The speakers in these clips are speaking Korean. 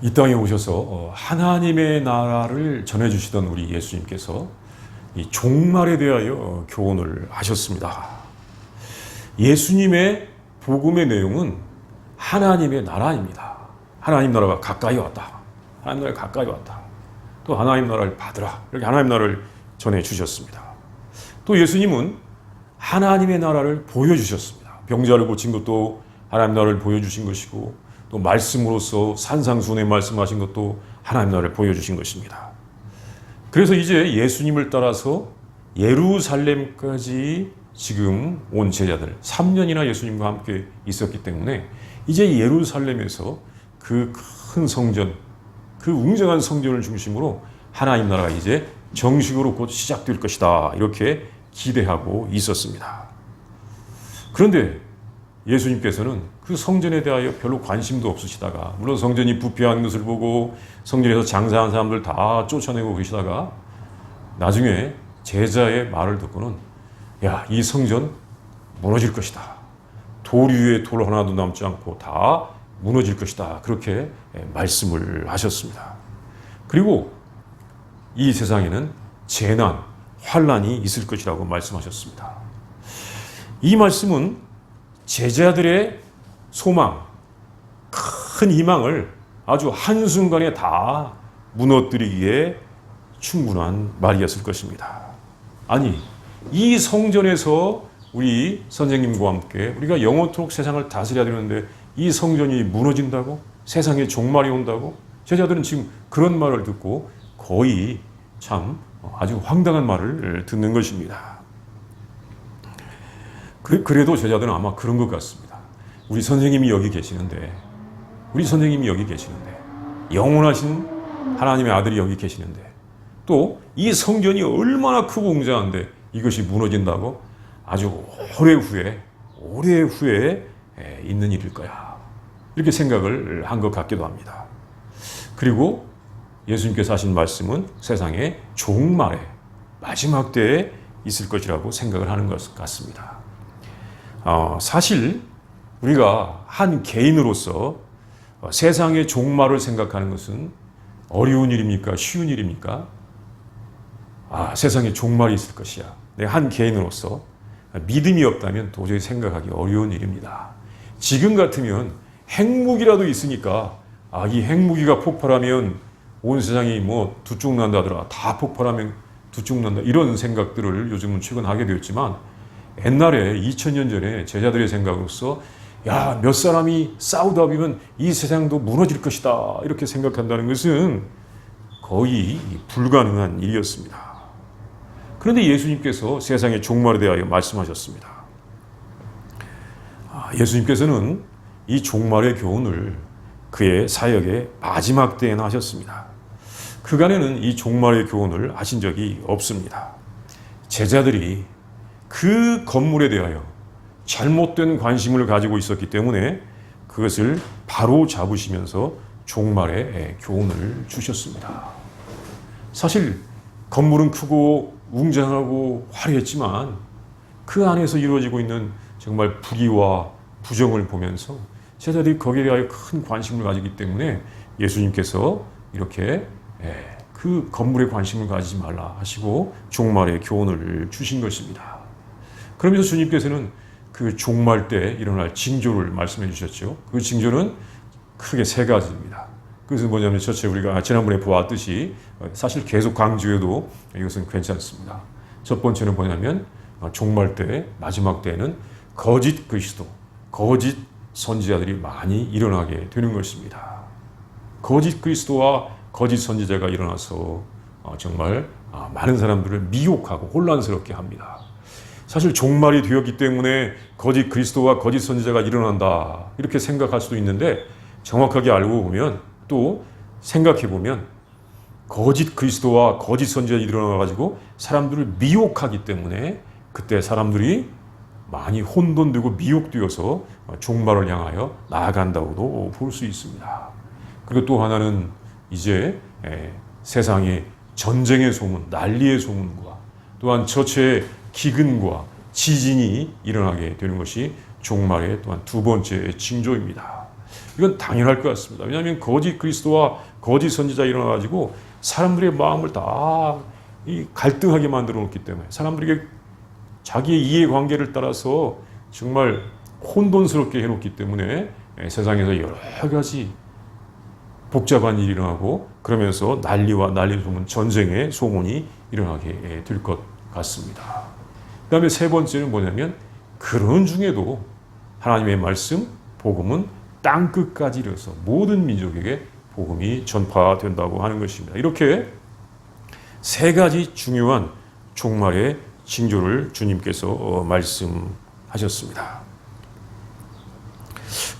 이 땅에 오셔서 어, 하나님의 나라를 전해주시던 우리 예수님께서 이 종말에 대하여 어, 교훈을 하셨습니다. 예수님의 복음의 내용은 하나님의 나라입니다. 하나님 나라가 가까이 왔다. 하나님 나라가 가까이 왔다. 또 하나님 나라를 받으라. 이렇게 하나님 나라를 전해 주셨습니다. 또 예수님은 하나님의 나라를 보여주셨습니다. 병자를 고친 것도 하나님 나라를 보여주신 것이고 또 말씀으로서 산상순에 말씀하신 것도 하나님 나라를 보여주신 것입니다. 그래서 이제 예수님을 따라서 예루살렘까지 지금 온 제자들 3년이나 예수님과 함께 있었기 때문에 이제 예루살렘에서 그 큰 성전, 그 웅장한 성전을 중심으로 하나님 나라가 이제 정식으로 곧 시작될 것이다. 이렇게 기대하고 있었습니다. 그런데 예수님께서는 그 성전에 대하여 별로 관심도 없으시다가 물론 성전이 부패한 것을 보고 성전에서 장사한 사람들 다 쫓아내고 계시다가 나중에 제자의 말을 듣고는 야, 이 성전 무너질 것이다. 돌 위에 돌 하나도 남지 않고 다 무너질 것이다. 그렇게 말씀을 하셨습니다. 그리고 이 세상에는 재난, 환란이 있을 것이라고 말씀하셨습니다. 이 말씀은 제자들의 소망, 큰 희망을 아주 한순간에 다 무너뜨리기에 충분한 말이었을 것입니다. 아니, 이 성전에서 우리 선생님과 함께 우리가 영원토록 세상을 다스려야 되는데 이 성전이 무너진다고? 세상에 종말이 온다고? 제자들은 지금 그런 말을 듣고 거의 참 아주 황당한 말을 듣는 것입니다. 그, 그래도 제자들은 아마 그런 것 같습니다. 우리 선생님이 여기 계시는데, 우리 선생님이 여기 계시는데, 영원하신 하나님의 아들이 여기 계시는데, 또 이 성전이 얼마나 크고 웅장한데 이것이 무너진다고 아주 오래 후에, 오래 후에 있는 일일 거야. 이렇게 생각을 한 것 같기도 합니다. 그리고 예수님께서 하신 말씀은 세상의 종말에 마지막 때에 있을 것이라고 생각을 하는 것 같습니다. 어, 사실 우리가 한 개인으로서 세상의 종말을 생각하는 것은 어려운 일입니까? 쉬운 일입니까? 아, 세상에 종말이 있을 것이야. 내가 한 개인으로서 믿음이 없다면 도저히 생각하기 어려운 일입니다. 지금 같으면 핵무기라도 있으니까 아, 이 핵무기가 폭발하면 온 세상이 뭐 두쪽 난다더라. 다 폭발하면 두쪽 난다. 이런 생각들을 요즘은 최근 하게 되었지만 옛날에 2000년 전에 제자들의 생각으로서 야, 몇 사람이 싸우다 보면 이 세상도 무너질 것이다. 이렇게 생각한다는 것은 거의 불가능한 일이었습니다. 그런데 예수님께서 세상의 종말에 대하여 말씀하셨습니다. 예수님께서는 이 종말의 교훈을 그의 사역의 마지막 때에나 하셨습니다. 그간에는 이 종말의 교훈을 하신 적이 없습니다. 제자들이 그 건물에 대하여 잘못된 관심을 가지고 있었기 때문에 그것을 바로 잡으시면서 종말의 교훈을 주셨습니다. 사실 건물은 크고 웅장하고 화려했지만 그 안에서 이루어지고 있는 정말 불의와 부정을 보면서 제자들이 거기에 대하여 큰 관심을 가지기 때문에 예수님께서 이렇게 그 건물에 관심을 가지지 말라 하시고 종말의 교훈을 주신 것입니다. 그러면서 주님께서는 그 종말 때 일어날 징조를 말씀해 주셨죠. 그 징조는 크게 세 가지입니다. 그것은 뭐냐면 첫째 우리가 지난번에 보았듯이 사실 계속 강조해도 이것은 괜찮습니다. 첫 번째는 뭐냐면 종말 때 마지막 때는 거짓 그리스도, 거짓 선지자들이 많이 일어나게 되는 것입니다. 거짓 그리스도와 거짓 선지자가 일어나서 정말 많은 사람들을 미혹하고 혼란스럽게 합니다. 사실 종말이 되었기 때문에 거짓 그리스도와 거짓 선지자가 일어난다 이렇게 생각할 수도 있는데 정확하게 알고 보면 또 생각해 보면 거짓 그리스도와 거짓 선지자가 일어나 가지고 사람들을 미혹하기 때문에 그때 사람들이 많이 혼돈되고 미혹되어서 종말을 향하여 나아간다고도 볼 수 있습니다. 그리고 또 하나는 이제 세상의 전쟁의 소문, 난리의 소문과 또한 처체의 기근과 지진이 일어나게 되는 것이 종말의 또한 두 번째 징조입니다. 이건 당연할 것 같습니다. 왜냐하면 거짓 그리스도와 거짓 선지자 일어나가지고 사람들의 마음을 다이 갈등하게 만들어 놓기 때문에 사람들에게 자기의 이해관계를 따라서 정말 혼돈스럽게 해놓기 때문에 예, 세상에서 여러 가지 복잡한 일이 일어나고 그러면서 난리와 난리 소문, 전쟁의 소문이 일어나게 예, 될것 같습니다. 그 다음에 세 번째는 뭐냐면 그런 중에도 하나님의 말씀, 복음은 땅 끝까지 이르러서 모든 민족에게 복음이 전파된다고 하는 것입니다. 이렇게 세 가지 중요한 종말의 징조를 주님께서 어, 말씀하셨습니다.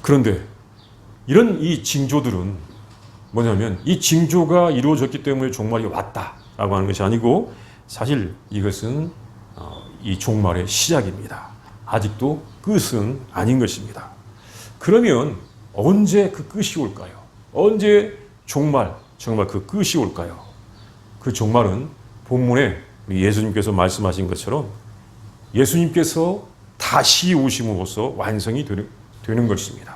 그런데 이런 이 징조들은 뭐냐면 이 징조가 이루어졌기 때문에 종말이 왔다라고 하는 것이 아니고 사실 이것은 어, 이 종말의 시작입니다. 아직도 끝은 아닌 것입니다. 그러면 언제 그 끝이 올까요? 언제 종말, 정말 그 끝이 올까요? 그 종말은 본문에 예수님께서 말씀하신 것처럼 예수님께서 다시 오심으로써 완성이 되는, 되는 것입니다.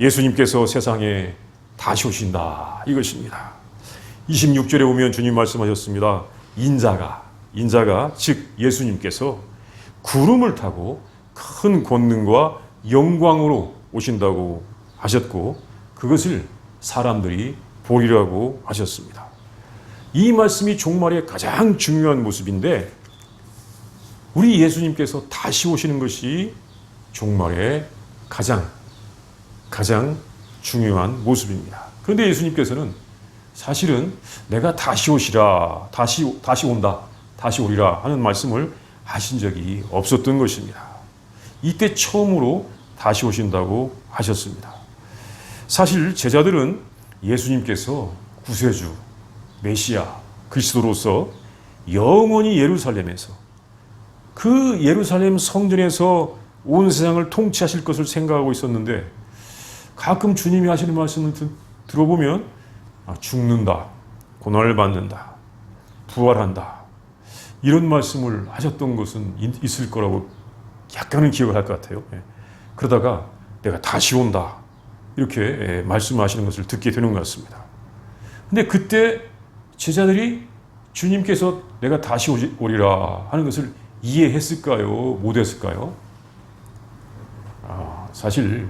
예수님께서 세상에 다시 오신다 이것입니다. 26절에 보면 주님 말씀하셨습니다. 인자가 인자가 즉 예수님께서 구름을 타고 큰 권능과 영광으로 오신다고 하셨고 그것을 사람들이 보리라고 하셨습니다. 이 말씀이 종말의 가장 중요한 모습인데 우리 예수님께서 다시 오시는 것이 종말의 가장 가장 중요한 모습입니다. 그런데 예수님께서는 사실은 내가 다시 오시라, 다시 다시 온다, 다시 오리라 하는 말씀을 하신 적이 없었던 것입니다. 이때 처음으로 다시 오신다고 하셨습니다. 사실 제자들은 예수님께서 구세주, 메시아, 그리스도로서 영원히 예루살렘에서 그 예루살렘 성전에서 온 세상을 통치하실 것을 생각하고 있었는데 가끔 주님이 하시는 말씀을 들어보면 아, 죽는다, 고난을 받는다, 부활한다 이런 말씀을 하셨던 것은 있을 거라고 약간은 기억을 할 것 같아요. 예. 그러다가 내가 다시 온다 이렇게 예, 말씀하시는 것을 듣게 되는 것 같습니다. 근데 그때 제자들이 주님께서 내가 다시 오리라 하는 것을 이해했을까요? 못했을까요? 아, 사실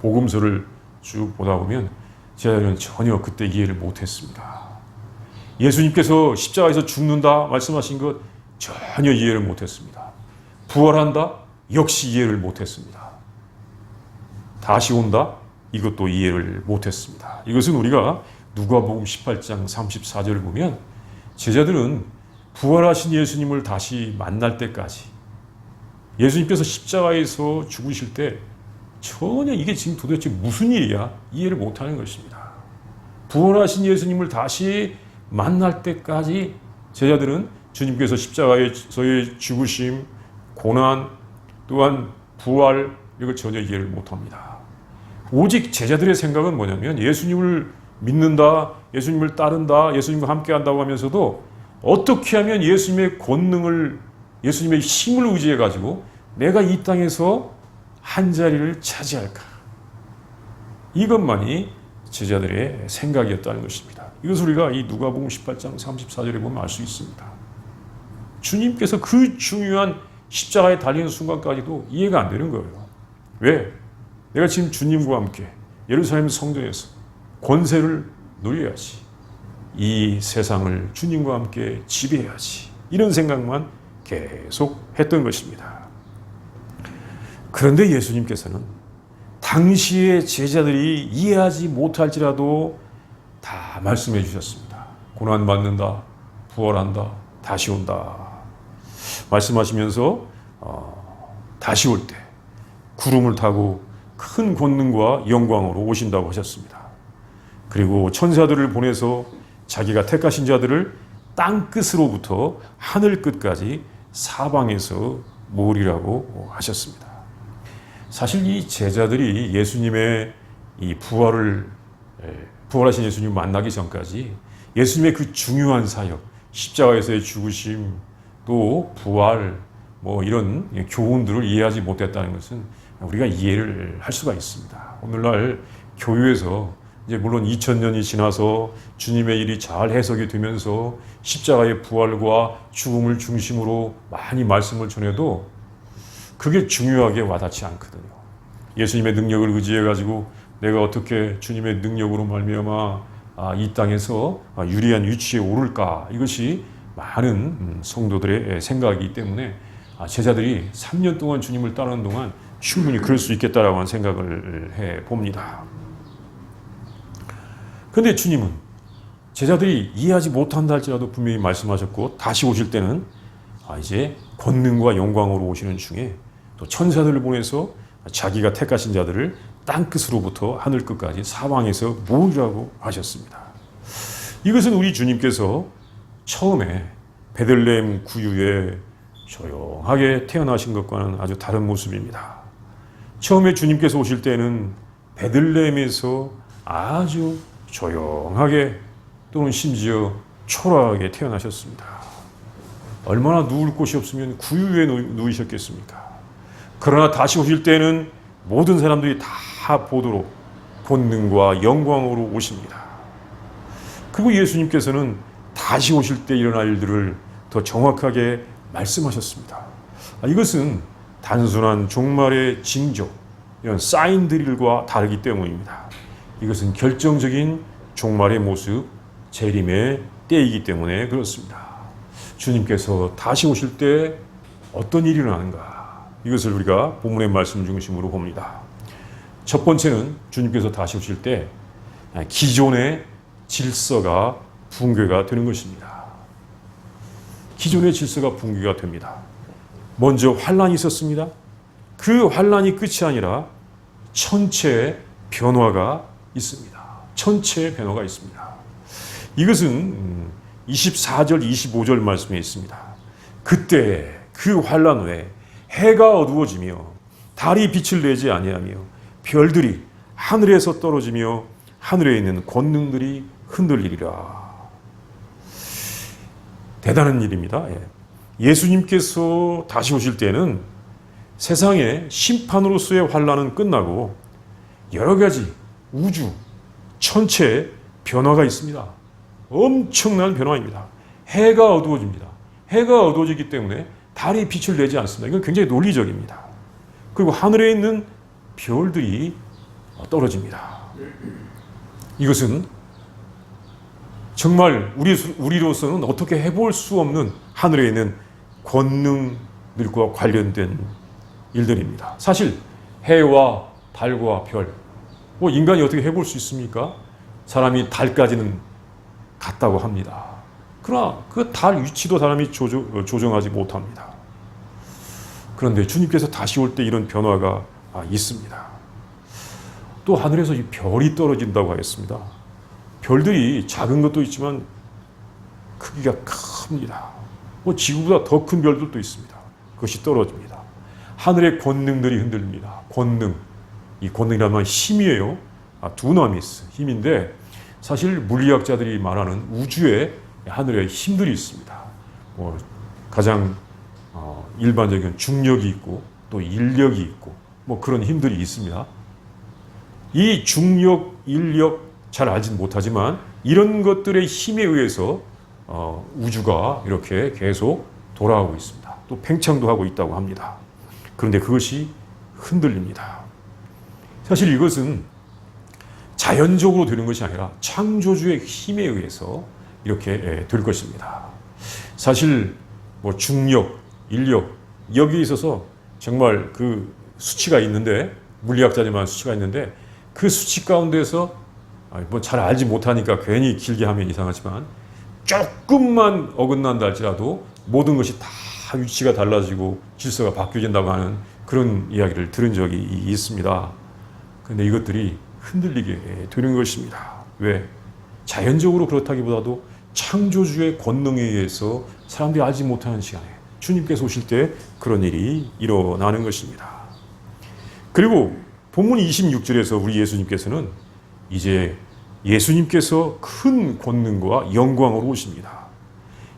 복음서를 쭉 보다 보면 제자들은 전혀 그때 이해를 못했습니다. 예수님께서 십자가에서 죽는다 말씀하신 것 전혀 이해를 못했습니다. 부활한다 역시 이해를 못했습니다. 다시 온다 이것도 이해를 못했습니다. 이것은 우리가 누가복음 18장 34절을 보면 제자들은 부활하신 예수님을 다시 만날 때까지 예수님께서 십자가에서 죽으실 때 전혀 이게 지금 도대체 무슨 일이야 이해를 못하는 것입니다. 부활하신 예수님을 다시 만날 때까지 제자들은 주님께서 십자가에서의 죽으심, 고난, 또한 부활 이걸 전혀 이해를 못합니다. 오직 제자들의 생각은 뭐냐면 예수님을 믿는다, 예수님을 따른다, 예수님과 함께 한다고 하면서도 어떻게 하면 예수님의 권능을, 예수님의 힘을 의지해 가지고 내가 이 땅에서 한 자리를 차지할까? 이것만이 제자들의 생각이었다는 것입니다. 이것을 우리가 이 누가복음 18장 34절에 보면 알 수 있습니다. 주님께서 그 중요한 십자가에 달리는 순간까지도 이해가 안 되는 거예요. 왜? 내가 지금 주님과 함께 예루살렘 성전에서 권세를 누려야지. 이 세상을 주님과 함께 지배해야지. 이런 생각만 계속 했던 것입니다. 그런데 예수님께서는 당시의 제자들이 이해하지 못할지라도 다 말씀해 주셨습니다. 고난 받는다, 부활한다, 다시 온다. 말씀하시면서 어, 다시 올 때 구름을 타고 큰 권능과 영광으로 오신다고 하셨습니다. 그리고 천사들을 보내서 자기가 택하신 자들을 땅 끝으로부터 하늘 끝까지 사방에서 모으리라고 하셨습니다. 사실 이 제자들이 예수님의 이 부활을 부활하신 예수님 만나기 전까지 예수님의 그 중요한 사역, 십자가에서의 죽으심, 또 부활, 뭐 이런 교훈들을 이해하지 못했다는 것은 우리가 이해를 할 수가 있습니다. 오늘날 교회에서 이제 물론 2000년이 지나서 주님의 일이 잘 해석이 되면서 십자가의 부활과 죽음을 중심으로 많이 말씀을 전해도 그게 중요하게 와닿지 않거든요. 예수님의 능력을 의지해 가지고 내가 어떻게 주님의 능력으로 말미암아 아, 이 땅에서 아, 유리한 위치에 오를까 이것이 많은 음, 성도들의 생각이기 때문에 아, 제자들이 3년 동안 주님을 따르는 동안 충분히 그럴 수 있겠다라고 하는 생각을 해 봅니다. 근데 주님은 제자들이 이해하지 못한다 할지라도 분명히 말씀하셨고 다시 오실 때는 아 이제 권능과 영광으로 오시는 중에 또 천사들을 보내서 자기가 택하신 자들을 땅 끝으로부터 하늘 끝까지 사방에서 모으라고 하셨습니다. 이것은 우리 주님께서 처음에 베들레헴 구유에 조용하게 태어나신 것과는 아주 다른 모습입니다. 처음에 주님께서 오실 때는 베들레헴에서 아주 조용하게 또는 심지어 초라하게 태어나셨습니다. 얼마나 누울 곳이 없으면 구유에 누이셨겠습니까? 그러나 다시 오실 때는 모든 사람들이 다 보도록 본능과 영광으로 오십니다. 그리고 예수님께서는 다시 오실 때 일어날 일들을 더 정확하게 말씀하셨습니다. 아, 이것은 단순한 종말의 징조, 이런 사인들과 다르기 때문입니다. 이것은 결정적인 종말의 모습, 재림의 때이기 때문에 그렇습니다. 주님께서 다시 오실 때 어떤 일이 일어나는가? 이것을 우리가 본문의 말씀 중심으로 봅니다. 첫 번째는 주님께서 다시 오실 때 기존의 질서가 붕괴가 되는 것입니다. 기존의 질서가 붕괴가 됩니다. 먼저 환란이 있었습니다. 그 환란이 끝이 아니라 천체의 변화가 있습니다. 천체의 변화가 있습니다. 이것은 24절, 25절 말씀에 있습니다. 그때 그 환란 후에 해가 어두워지며 달이 빛을 내지 아니하며 별들이 하늘에서 떨어지며 하늘에 있는 권능들이 흔들리리라. 대단한 일입니다. 예. 수님께서 다시 오실 때는 세상의 심판으로서의 환란은 끝나고 여러 가지 우주, 천체의 변화가 있습니다. 엄청난 변화입니다. 해가 어두워집니다. 해가 어두워지기 때문에 달이 빛을 내지 않습니다. 이건 굉장히 논리적입니다. 그리고 하늘에 있는 별들이 떨어집니다. 이것은 정말 우리, 우리로서는 어떻게 해볼 수 없는 하늘에 있는 권능들과 관련된 일들입니다. 사실 해와 달과 별, 뭐 인간이 어떻게 해볼 수 있습니까? 사람이 달까지는 갔다고 합니다. 그러나 그 달 위치도 사람이 조정, 조정하지 못합니다. 그런데 주님께서 다시 올 때 이런 변화가 아, 있습니다. 또 하늘에서 이 별이 떨어진다고 하겠습니다. 별들이 작은 것도 있지만 크기가 큽니다. 뭐 지구보다 더 큰 별들도 있습니다. 그것이 떨어집니다. 하늘의 권능들이 흔들립니다. 권능. 이 권능이라면 힘이에요. 아, 두나미스 힘인데 사실 물리학자들이 말하는 우주에 하늘에 힘들이 있습니다. 뭐 가장 어, 일반적인 중력이 있고 또 인력이 있고 뭐 그런 힘들이 있습니다. 이 중력, 인력 잘 알진 못하지만 이런 것들의 힘에 의해서 어, 우주가 이렇게 계속 돌아가고 있습니다. 또 팽창도 하고 있다고 합니다. 그런데 그것이 흔들립니다. 사실 이것은 자연적으로 되는 것이 아니라 창조주의 힘에 의해서 이렇게 예, 될 것입니다. 사실 뭐 중력, 인력 여기 있어서 정말 그 수치가 있는데 물리학자들만 수치가 있는데 그 수치 가운데서 뭐 잘 알지 못하니까 괜히 길게 하면 이상하지만 조금만 어긋난다 할지라도 모든 것이 다 위치가 달라지고 질서가 바뀌어진다고 하는 그런 이야기를 들은 적이 있습니다. 그런데 이것들이 흔들리게 되는 것입니다. 왜? 자연적으로 그렇다기보다도 창조주의 권능에 의해서 사람들이 알지 못하는 시간에 주님께서 오실 때 그런 일이 일어나는 것입니다. 그리고 본문 26절에서 우리 예수님께서는 이제 예수님께서 큰 권능과 영광으로 오십니다.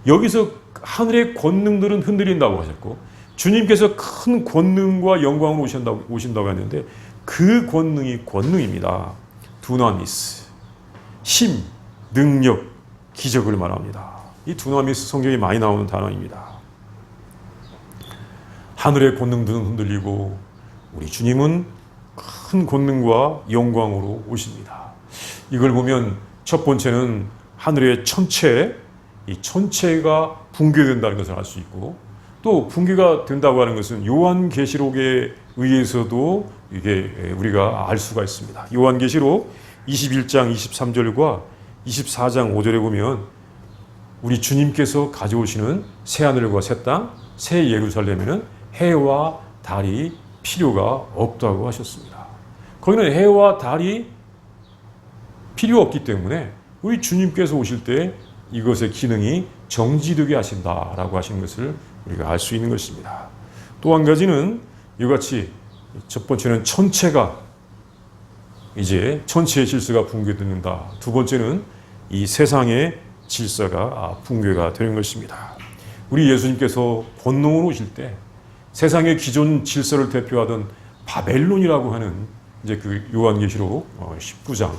여기서 하늘의 권능들은 흔들린다고 하셨고 주님께서 큰 권능과 영광으로 오신다고, 오신다고 했는데 그 권능이 권능입니다. 두나미스, 힘, 능력, 기적을 말합니다. 이 두나미스 성경에 많이 나오는 단어입니다. 하늘의 권능들은 흔들리고 우리 주님은 큰 권능과 영광으로 오십니다. 이걸 보면 첫 번째는 하늘의 천체, 이 천체가 붕괴된다는 것을 알 수 있고 또 붕괴가 된다고 하는 것은 요한계시록에 의해서도 이게 우리가 알 수가 있습니다. 요한계시록 21장 23절과 24장 5절에 보면 우리 주님께서 가져오시는 새 하늘과 새 땅, 새 예루살렘에는 해와 달이 필요가 없다고 하셨습니다. 거기는 해와 달이 필요 없기 때문에 우리 주님께서 오실 때 이것의 기능이 정지되게 하신다라고 하시는 것을 우리가 알 수 있는 것입니다. 또 한 가지는 이같이 첫 번째는 천체가 이제 천체의 질서가 붕괴된다. 두 번째는 이 세상의 질서가 붕괴가 되는 것입니다. 우리 예수님께서 권능으로 오실 때 세상의 기존 질서를 대표하던 바벨론이라고 하는 이제 그 요한계시록 19장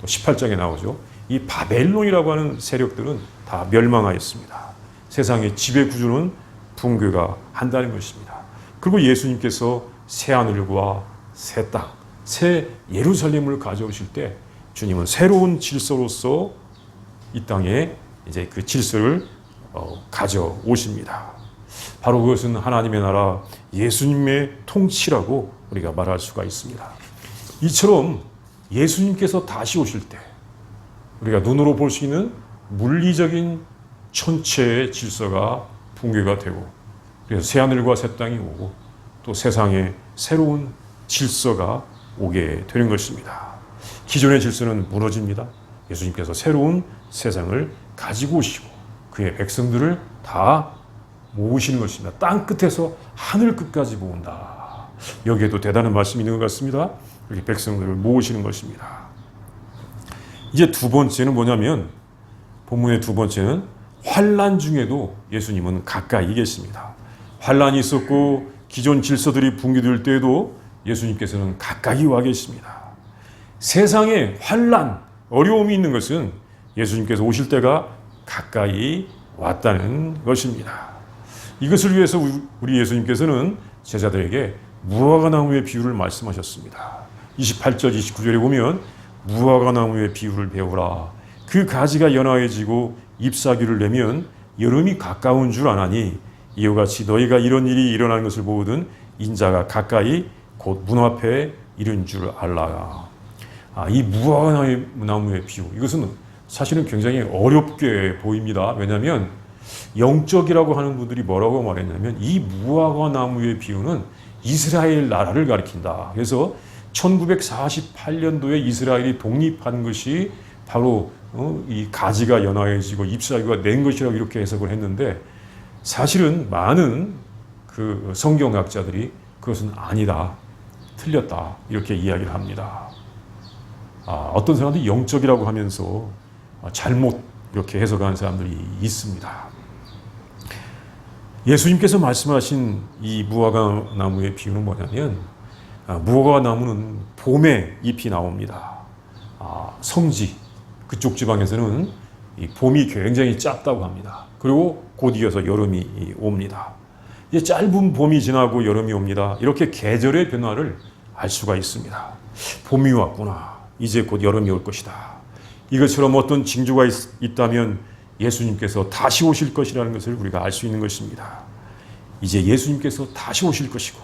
또 18장에 나오죠. 이 바벨론이라고 하는 세력들은 다 멸망하였습니다. 세상의 지배 구조는 붕괴가 한다는 것입니다. 그리고 예수님께서 새 하늘과 새 땅, 새 예루살렘을 가져오실 때 주님은 새로운 질서로서 이 땅에 이제 그 질서를 어, 가져오십니다. 바로 그것은 하나님의 나라 예수님의 통치라고 우리가 말할 수가 있습니다. 이처럼 예수님께서 다시 오실 때 우리가 눈으로 볼 수 있는 물리적인 천체의 질서가 붕괴가 되고 그래서 새 하늘과 새 땅이 오고 또 세상에 새로운 질서가 오게 되는 것입니다. 기존의 질서는 무너집니다. 예수님께서 새로운 세상을 가지고 오시고 그의 백성들을 다 모으시는 것입니다. 땅 끝에서 하늘 끝까지 모은다. 여기에도 대단한 말씀이 있는 것 같습니다. 이렇게 백성들을 모으시는 것입니다. 이제 두 번째는 뭐냐면 본문의 두 번째는 환란 중에도 예수님은 가까이 계십니다. 환란이 있었고 기존 질서들이 붕괴될 때에도 예수님께서는 가까이 와 계십니다. 세상에 환란, 어려움이 있는 것은 예수님께서 오실 때가 가까이 왔다는 것입니다. 이것을 위해서 우리 예수님께서는 제자들에게 무화과 나무의 비유를 말씀하셨습니다. 28절, 29절에 보면 무화과 나무의 비유를 배우라. 그 가지가 연화해지고 잎사귀를 내면 여름이 가까운 줄 아나니 이와 같이 너희가 이런 일이 일어나는 것을 보거든 인자가 가까이 곧 문 앞에 이른 줄 알라. 아, 이 무화과 나무의 비유 이것은 사실은 굉장히 어렵게 보입니다. 왜냐하면 영적이라고 하는 분들이 뭐라고 말했냐면 이 무화과 나무의 비유는 이스라엘 나라를 가리킨다. 그래서 1948년도에 이스라엘이 독립한 것이 바로 어, 이 가지가 연화해지고 잎사귀가 낸 것이라고 이렇게 해석을 했는데 사실은 많은 그 성경학자들이 그것은 아니다, 틀렸다 이렇게 이야기를 합니다. 아, 어떤 사람들이 영적이라고 하면서 잘못 이렇게 해석하는 사람들이 있습니다. 예수님께서 말씀하신 이 무화과 나무의 비유는 뭐냐면 아, 무화과 나무는 봄에 잎이 나옵니다. 아, 성지 그쪽 지방에서는 봄이 굉장히 짧다고 합니다. 그리고 곧 이어서 여름이 옵니다. 이제 짧은 봄이 지나고 여름이 옵니다. 이렇게 계절의 변화를 알 수가 있습니다. 봄이 왔구나. 이제 곧 여름이 올 것이다. 이것처럼 어떤 징조가 있, 다면 예수님께서 다시 오실 것이라는 것을 우리가 알 수 있는 것입니다. 이제 예수님께서 다시 오실 것이고,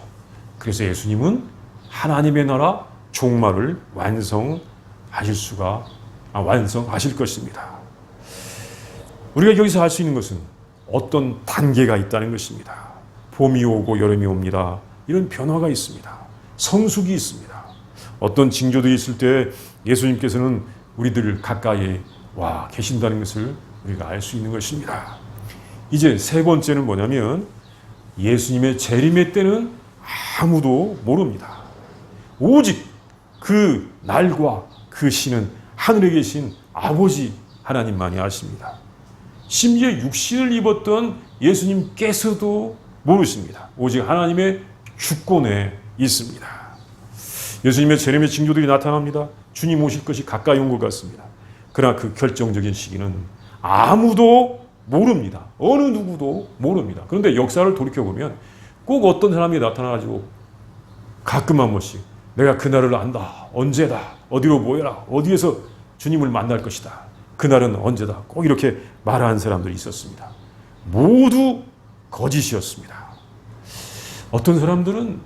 그래서 예수님은 하나님의 나라 종말을 완성하실 수가 아, 완성하실 것입니다. 우리가 여기서 알수 있는 것은 어떤 단계가 있다는 것입니다. 봄이 오고 여름이 옵니다. 이런 변화가 있습니다. 성숙이 있습니다. 어떤 징조들이 있을 때 예수님께서는 우리들 가까이 와 계신다는 것을 우리가 알 수 있는 것입니다. 이제 세 번째는 뭐냐면 예수님의 재림의 때는 아무도 모릅니다. 오직 그 날과 그 시는 하늘에 계신 아버지 하나님만이 아십니다. 심지어 육신을 입었던 예수님께서도 모르십니다. 오직 하나님의 주권에 있습니다. 예수님의 재림의 징조들이 나타납니다. 주님 오실 것이 가까이 온 것 같습니다. 그러나 그 결정적인 시기는 아무도 모릅니다. 어느 누구도 모릅니다. 그런데 역사를 돌이켜보면 꼭 어떤 사람이 나타나가지고 가끔 한 번씩 내가 그날을 안다. 언제다. 어디로 모여라. 어디에서 주님을 만날 것이다. 그날은 언제다. 꼭 이렇게 말하는 사람들이 있었습니다. 모두 거짓이었습니다. 어떤 사람들은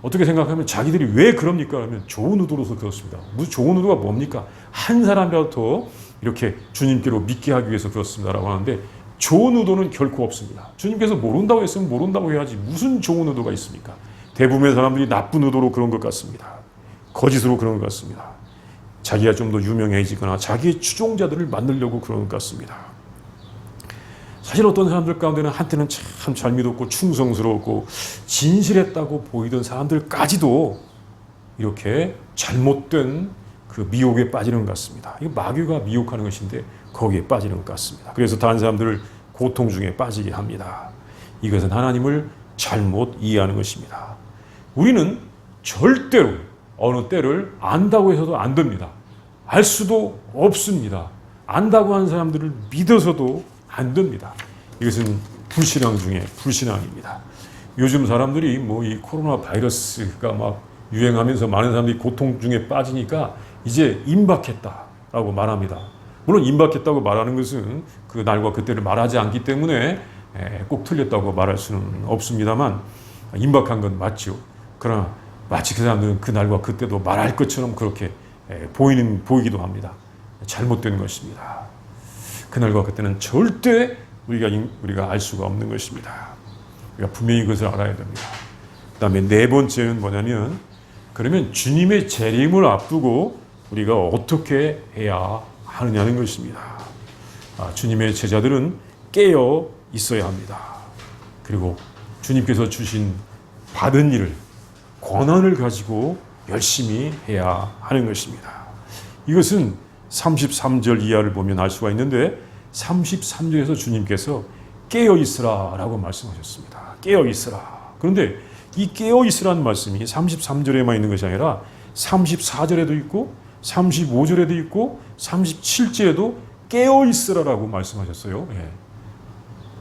어떻게 생각하면 자기들이 왜 그럽니까? 하면 좋은 의도로서 그렇습니다. 무슨 좋은 의도가 뭡니까? 한 사람이라도 이렇게 주님께로 믿게 하기 위해서 그렇습니다라고 하는데 좋은 의도는 결코 없습니다. 주님께서 모른다고 했으면 모른다고 해야지 무슨 좋은 의도가 있습니까? 대부분의 사람들이 나쁜 의도로 그런 것 같습니다. 거짓으로 그런 것 같습니다. 자기가 좀 더 유명해지거나 자기의 추종자들을 만들려고 그런 것 같습니다. 사실 어떤 사람들 가운데는 한때는 참 잘 믿었고 충성스러웠고 진실했다고 보이던 사람들까지도 이렇게 잘못된 그 미혹에 빠지는 것 같습니다. 이거 마귀가 미혹하는 것인데 거기에 빠지는 것 같습니다. 그래서 다른 사람들을 고통 중에 빠지게 합니다. 이것은 하나님을 잘못 이해하는 것입니다. 우리는 절대로 어느 때를 안다고 해서도 안 됩니다. 알 수도 없습니다. 안다고 하는 사람들을 믿어서도 안 됩니다. 이것은 불신앙 중에 불신앙입니다. 요즘 사람들이 뭐 이 코로나 바이러스가 막 유행하면서 많은 사람들이 고통 중에 빠지니까 이제 임박했다라고 말합니다. 물론 임박했다고 말하는 것은 그 날과 그때를 말하지 않기 때문에 에, 꼭 틀렸다고 말할 수는 없습니다만 임박한 건 맞죠. 그러나 마치 그 사람들은 그 날과 그때도 말할 것처럼 그렇게 에, 보이는 보이기도 합니다. 잘못된 것입니다. 그 날과 그때는 절대 우리가 인- 우리가 알 수가 없는 것입니다. 우리가 분명히 그것을 알아야 됩니다. 그다음에 네 번째는 뭐냐면 그러면 주님의 재림을 앞두고 우리가 어떻게 해야 하느냐는 것입니다. 아, 주님의 제자들은 깨어 있어야 합니다. 그리고 주님께서 주신 받은 일을 권한을 가지고 열심히 해야 하는 것입니다. 이것은 33절 이하를 보면 알 수가 있는데 33절에서 주님께서 깨어 있으라라고 말씀하셨습니다. 깨어 있으라. 그런데 이 깨어 있으라는 말씀이 33절에만 있는 것이 아니라 34절에도 있고 35절에도 있고 37절에도 깨어 있으라라고 말씀하셨어요. 예.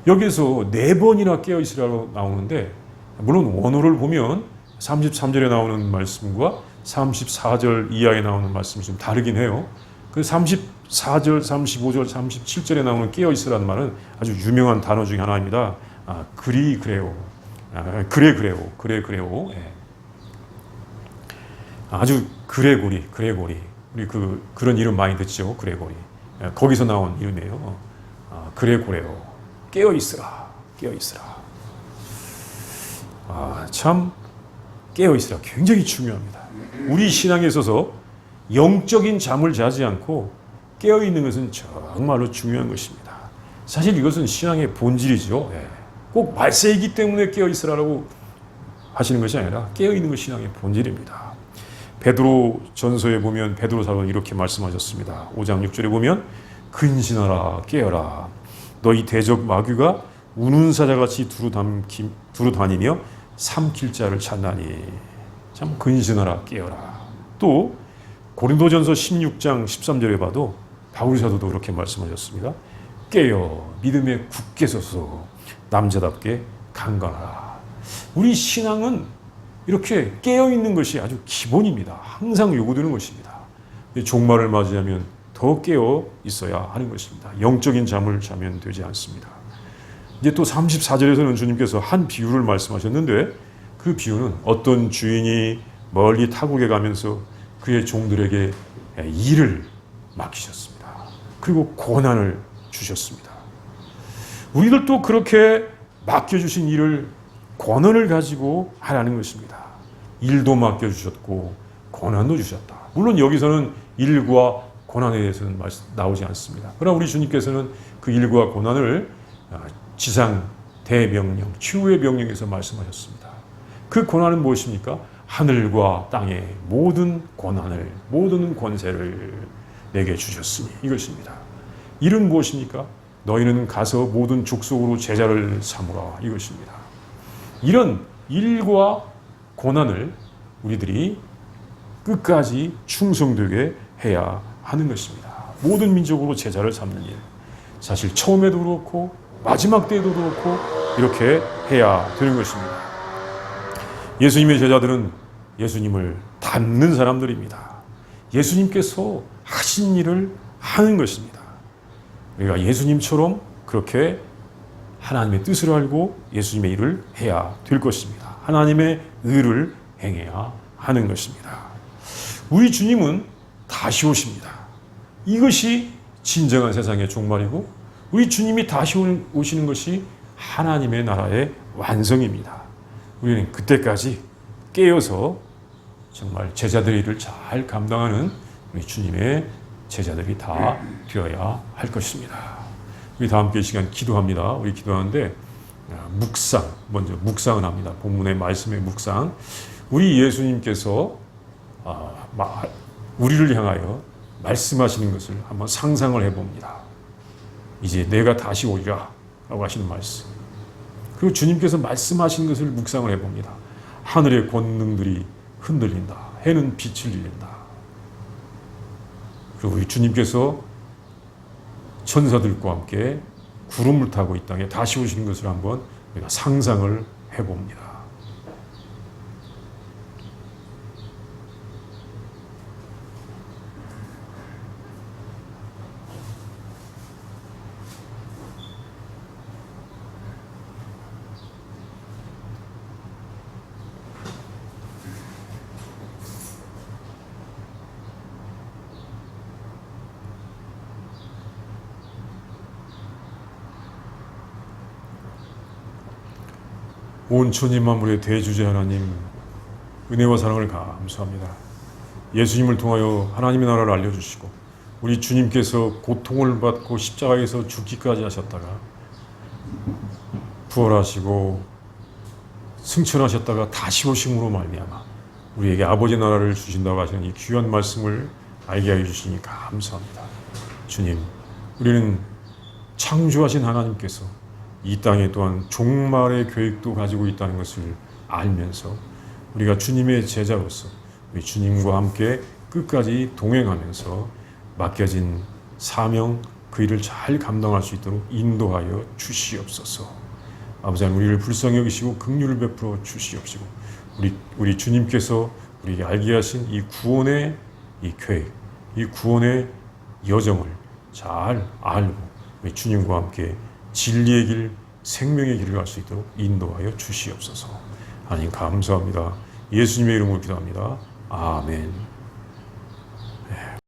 여기서 네 번이나 깨어 있으라고 나오는데 물론 원어를 보면 33절에 나오는 말씀과 34절 이하에 나오는 말씀이 좀 다르긴 해요. 그 34절, 35절, 37절에 나오는 깨어 있으라는 말은 아주 유명한 단어 중에 하나입니다. 아, 그리 그래요. 아, 그래 그래요. 그래 그래요. 예. 아주 그레고리, 그레고리. 우리 그 그런 이름 많이 듣죠. 그레고리. 예, 거기서 나온 이름이에요. 아, 그레고래요. 깨어 있으라. 깨어 있으라. 아, 참 깨어 있으라. 굉장히 중요합니다. 우리 신앙에 있어서 영적인 잠을 자지 않고 깨어 있는 것은 정말로 중요한 것입니다. 사실 이것은 신앙의 본질이죠. 예. 꼭 말세이기 때문에 깨어 있으라고 하시는 것이 아니라 깨어 있는 것이 신앙의 본질입니다. 베드로 전서에 보면 베드로 사도는 이렇게 말씀하셨습니다. 5장 6절에 보면 근신하라 깨어라 너희 대적 마귀가 우는 사자같이 두루 담기 두루 다니며 삼킬 자를 찾나니 참 근신하라 깨어라 또 고린도전서 16장 13절에 봐도 바울 사도도 그렇게 말씀하셨습니다. 깨어 믿음에 굳게 서서 남자답게 강건하라. 우리 신앙은 이렇게 깨어 있는 것이 아주 기본입니다. 항상 요구되는 것입니다. 종말을 맞이하면 더 깨어 있어야 하는 것입니다. 영적인 잠을 자면 되지 않습니다. 이제 또 34절에서는 주님께서 한 비유를 말씀하셨는데 그 비유는 어떤 주인이 멀리 타국에 가면서 그의 종들에게 일을 맡기셨습니다. 그리고 고난을 주셨습니다. 우리들도 그렇게 맡겨주신 일을 권한을 가지고 하라는 것입니다. 일도 맡겨주셨고 권한도 주셨다. 물론 여기서는 일과 권한에 대해서는 나오지 않습니다. 그러나 우리 주님께서는 그 일과 권한을 아, 지상 대명령, 최후의 명령에서 말씀하셨습니다. 그 권한은 무엇입니까? 하늘과 땅의 모든 권한을, 모든 권세를 내게 주셨으니 이것입니다. 일은 무엇입니까? 너희는 가서 모든 족속으로 제자를 삼으라 이것입니다. 이런 일과 고난을 우리들이 끝까지 충성되게 해야 하는 것입니다. 모든 민족으로 제자를 삼는 일. 사실 처음에도 그렇고 마지막 때에도 그렇고 이렇게 해야 되는 것입니다. 예수님의 제자들은 예수님을 닮는 사람들입니다. 예수님께서 하신 일을 하는 것입니다. 우리가 예수님처럼 그렇게 하나님의 뜻을 알고 예수님의 일을 해야 될 것입니다. 하나님의 의를 행해야 하는 것입니다. 우리 주님은 다시 오십니다. 이것이 진정한 세상의 종말이고 우리 주님이 다시 오시는 것이 하나님의 나라의 완성입니다. 우리는 그때까지 깨어서 정말 제자들의 일을 잘 감당하는 우리 주님의 제자들이 다 되어야 할 것입니다. 우리 다 함께 이 시간 기도합니다. 우리 기도하는데 아, 묵상 먼저 묵상을 합니다. 본문의 말씀의 묵상. 우리 예수님께서 아, 마- 우리를 향하여 말씀하시는 것을 한번 상상을 해봅니다. 이제 내가 다시 오리라 라고 하시는 말씀. 그리고 주님께서 말씀하신 것을 묵상을 해봅니다. 하늘의 권능들이 흔들린다. 해는 빛을 잃는다. 그리고 우리 주님께서 천사들과 함께 구름을 타고 이 땅에 다시 오시는 것을 한번 우리가 상상을 해봅니다. 온 천인 만물의 대주제 하나님 은혜와 사랑을 감사합니다. 예수님을 통하여 하나님의 나라를 알려주시고 우리 주님께서 고통을 받고 십자가에서 죽기까지 하셨다가 부활하시고 승천하셨다가 다시 오심으로 말미암아 우리에게 아버지 나라를 주신다고 하시는 이 귀한 말씀을 알게 해 주시니 감사합니다. 주님, 우리는 창조하신 하나님께서 이 땅에 또한 종말의 계획도 가지고 있다는 것을 알면서 우리가 주님의 제자로서 우리 주님과 함께 끝까지 동행하면서 맡겨진 사명 그 일을 잘 감당할 수 있도록 인도하여 주시옵소서. 아버지 하나님 우리를 불쌍히 여기시고 긍휼을 베풀어 주시옵시고 우리 우리 주님께서 우리에게 알게 하신 이 구원의 이 계획, 이 구원의 여정을 잘 알고 우리 주님과 함께 진리의 길, 생명의 길을 갈 수 있도록 인도하여 주시옵소서. 하나님 감사합니다. 예수님의 이름으로 기도합니다. 아멘.